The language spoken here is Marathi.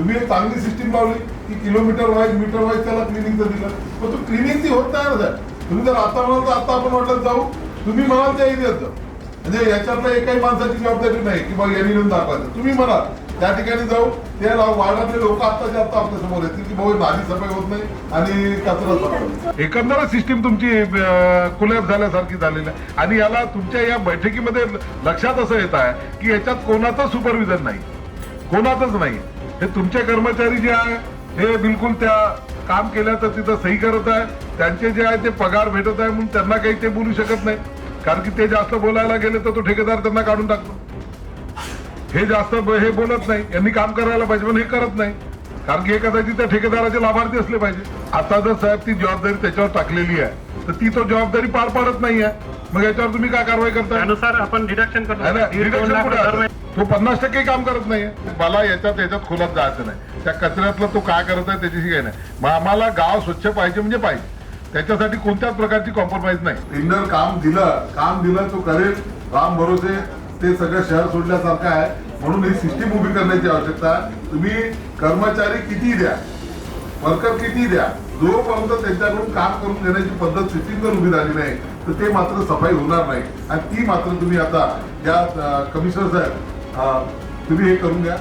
तुम्ही एक चांगली सिस्टीम लावली की किलोमीटर वाईज मीटर वाईज त्याला क्लिनिंगचं दिलं. पण तो क्लिनिंग ती होत नाही ना तुम्ही जर आता म्हणाल तर आता आपण वाटलं जाऊ. तुम्ही म्हणाल त्या एरियात म्हणजे याच्यातल्या एकाही माणसाची जबाबदारी नाही की बाबा यांनी येऊन दाखवायचं. तुम्ही म्हणाल त्या ठिकाणी जाऊ त्या लाव- वार्डातले लोक आत्ताच्या आत्ता आपल्यासमोर येतील की भाऊ नाली सफाई होत नाही आणि कचरा साफ एकंदर सिस्टीम तुमची कुलॅप झाल्यासारखी झालेली आहे. आणि याला तुमच्या या बैठकीमध्ये लक्षात असं येत आहे की याच्यात कोणाचं सुपरविजन नाही. कोणाचंच नाही. हे तुमचे कर्मचारी जे आहे हे बिलकुल त्या काम केलं तर तिथं सही करत आहे. त्यांचे जे आहे ते पगार भेटत आहे म्हणून त्यांना काही ते बोलू शकत नाही. कारण की ते जास्त बोलायला गेले तर तो ठेकेदार त्यांना काढून टाकतो. हे जास्त ब- हे बोलत नाही. यांनी काम करायला पाहिजे पण हे करत नाही. कारण की हे कदाचित त्या ठेकेदाराचे लाभार्थी असले पाहिजे. आता जर साहेब ती जबाबदारी त्याच्यावर टाकलेली आहे तर ती तो जबाबदारी पार पाडत नाही आहे मग याच्यावर तुम्ही काय कारवाई करताय? त्यानुसार आपण डिडक्शन करतो. कुठे? तो पन्नास टक्के काम करत नाहीये. मला याच्यात याच्यात खोलात जायचं नाही. त्या कचऱ्यातलं तो काय करत आहे त्याच्याशी काही नाही. मग आम्हाला गाव स्वच्छ पाहिजे म्हणजे पाहिजे. त्याच्यासाठी कोणत्याच प्रकारची कॉम्प्रोमाइज नाही. टेंडर काम दिलं काम दिलं तो करेल. राम भरोसे ते सगळं शहर सोडल्यासारखं आहे. म्हणून ही सिस्टीम उभी करण्याची आवश्यकता आहे. तुम्ही कर्मचारी किती द्या. वर्कर किती द्या? जोपर्यंत त्यांच्याकडून काम करून घेण्याची पद्धत सिस्टीम जर उभी झाली नाही तर ते मात्र सफाई होणार नाही. आणि ती मात्र तुम्ही आता या कमिशनर साहेब तुम्ही हे करून घ्या.